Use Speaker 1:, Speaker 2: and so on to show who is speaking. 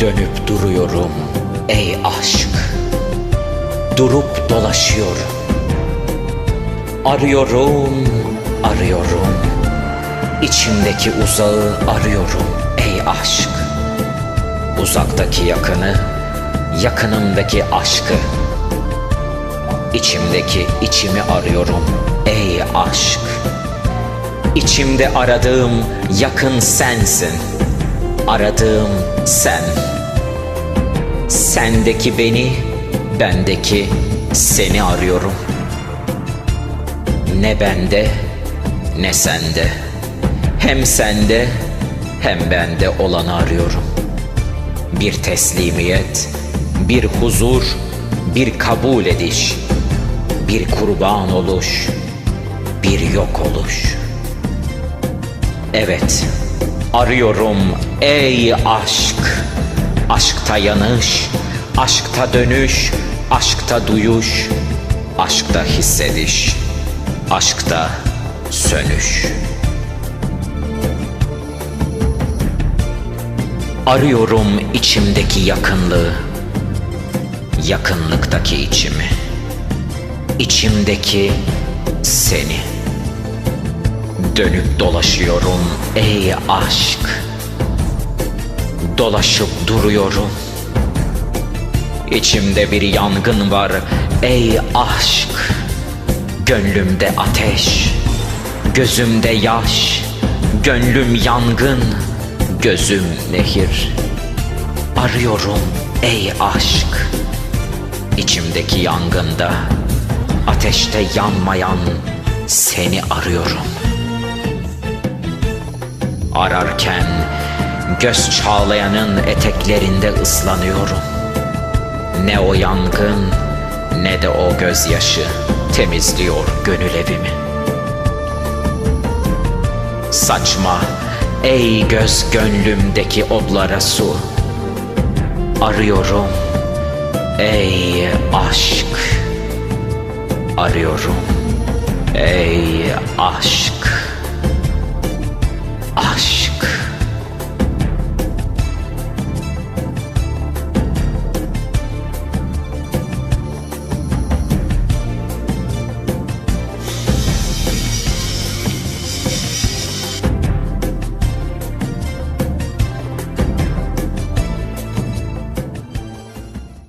Speaker 1: Dönüp duruyorum ey aşk. Durup dolaşıyorum. Arıyorum, arıyorum. İçimdeki uzağı arıyorum ey aşk. Uzaktaki yakını, yakınımdaki aşkı. İçimdeki içimi arıyorum ey aşk. İçimde aradığım yakın sensin Aradığım sen. Sendeki beni, bendeki seni arıyorum. Ne bende, ne sende. Hem sende, hem bende olanı arıyorum. Bir teslimiyet, bir huzur, bir kabul ediş. Bir kurban oluş, bir yok oluş. Evet, arıyorum ey aşk. Aşkta yanış, aşkta dönüş, aşkta duyuş, aşkta hissediş, aşkta sönüş. Arıyorum içimdeki yakınlığı, yakınlıktaki içimi, içimdeki seni. Dönüp dolaşıyorum ey aşk Dolaşıp duruyorum. İçimde bir yangın var. Ey aşk Gönlümde ateş. Gözümde yaş Gönlüm yangın. Gözüm nehir. Arıyorum ey aşk. İçimdeki yangında Ateşte yanmayan seni arıyorum. Ararken göz çağlayanın eteklerinde ıslanıyorum. Ne o yangın ne de o gözyaşı temizliyor gönül evimi. Saçma ey göz gönlümdeki odlara su. Arıyorum ey aşk. Arıyorum ey aşk.